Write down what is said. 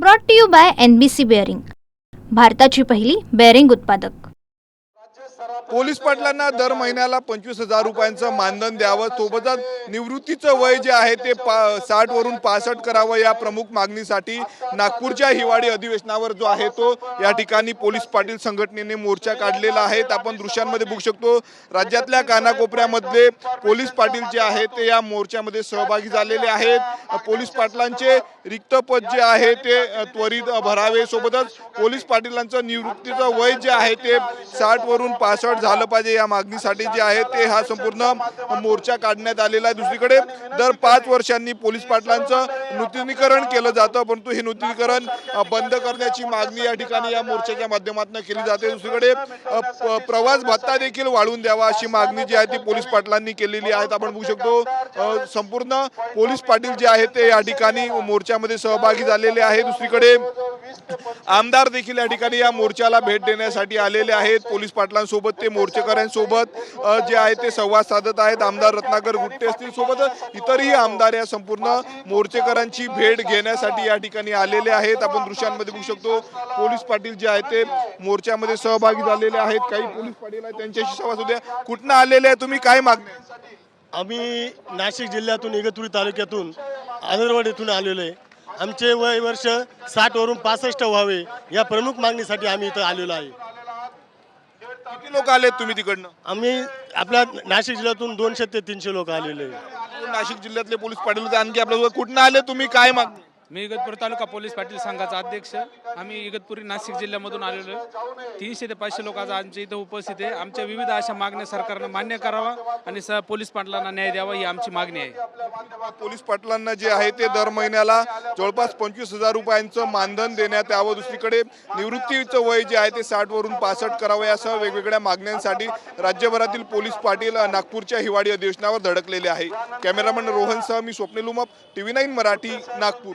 Brought to you by N B C bearing भारताची पहिली bearing उत्पादक. पोलीस पाटलांना दर महिन्याला पंचवीस हजार रुपयांचं मानधन द्यावं. सोबतच निवृत्तीचं वय जे आहे ते पा साठ वरून पासष्ट करावं या प्रमुख मागणीसाठी नागपूरच्या हिवाळी अधिवेशनावर जो आहे तो या ठिकाणी पोलीस पाटील संघटनेने मोर्चा काढलेला आहे. आपण दृश्यांमध्ये बघू शकतो राज्यातल्या कानाकोपऱ्यामधले पोलीस पाटील जे आहेत ते या मोर्चामध्ये सहभागी झालेले आहेत. पोलीस पाटलांचे रिक्त पद जे आहे ते त्वरित भरावे. सोबतच पोलीस पाटीलांचं निवृत्तीचं वय जे आहे ते साठ वरून पासष्ट झालं पाहिजे या मागणीसाठी जे आहे ते हा संपूर्ण मोर्चा काढण्यात आलेला आहे. दुसरीकडे दर पाच वर्षांनी पोलीस पाटलांचं नूतनीकरण केलं जातं परंतु हे नूतनीकरण बंद करण्याची मागणी या ठिकाणी या मोर्चाच्या माध्यमातून केली जाते. दुसरीकडे प- प्रवास भत्ता देखील वाढवून द्यावा अशी मागणी जी आहे ती पोलीस पाटलांनी केलेली आहे. आपण बघू शकतो संपूर्ण पोलीस पाटील जे आहेत ते या ठिकाणी मोर्चामध्ये सहभागी झालेले आहे. दुसरीकडे आमदार देखील या ठिकाणी या मोर्चाला भेट देण्यासाठी आलेले आहेत. पोलीस पाटलांसोबत ते मोर्चेकऱ्यांसोबत जे आहे ते संवाद साधत आहेत. आमदार रत्नाकर गुट्टे असतील सोबत इतरही आमदार या संपूर्ण मोर्चेकरांची भेट घेण्यासाठी या ठिकाणी आलेले आहेत. आपण दृश्यांमध्ये बघू शकतो पोलीस पाटील जे आहेत ते मोर्चामध्ये सहभागी झालेले आहेत. काही पोलीस पाटील आहेत त्यांच्याशी संवाद होत्या कुठनं आलेले आहे तुम्ही? काय मागणे आम्ही नाशिक जिल्ह्यातून इगतपुरी तालुक्यातून आदरवाड येथून आलेलो आहे. आमचे वय वर्ष साठ वरून पासष्ट व्हावे या प्रमुख मागणीसाठी आम्ही इथं आलेलो आहे. किती लोक आलेत तुम्ही तिकडनं? आम्ही आपल्या नाशिक जिल्ह्यातून दोनशे ते तीनशे लोक आलेले आहे नाशिक जिल्ह्यातले पोलीस पाटील होते. आणखी आपल्यासोबत कुठनं आले तुम्ही? काय मागणी? मी इगतपुरी तालुका पोलीस पाटील संघाचा अध्यक्ष. आम्ही इगतपुरी नाशिक जिल्ह्यामधून आलेलो आहे. तीनशे ते पाचशे लोक आज आमच्या इथं उपस्थित आहे. आमच्या विविध अशा मागण्या सरकारनं मान्य करावा आणि स पोलीस पाटलांना न्याय द्यावा ही आमची मागणी आहे. पोलीस पाटलांना जे आहे ते दर महिन्याला जवळपास पंचवीस हजार रुपयांचं मानधन देण्यात यावं दुसरीकडे निवृत्तीचं वय जे आहे ते साठ वरून पासष्ट करावं यासह वेगवेगळ्या मागण्यांसाठी राज्यभरातील पोलीस पाटील नागपूरच्या हिवाळी अधिवेशनावर धडकलेले आहे. कॅमेरामॅन रोहनसह मी Swapnil Umap TV nine Marathi Nagpur.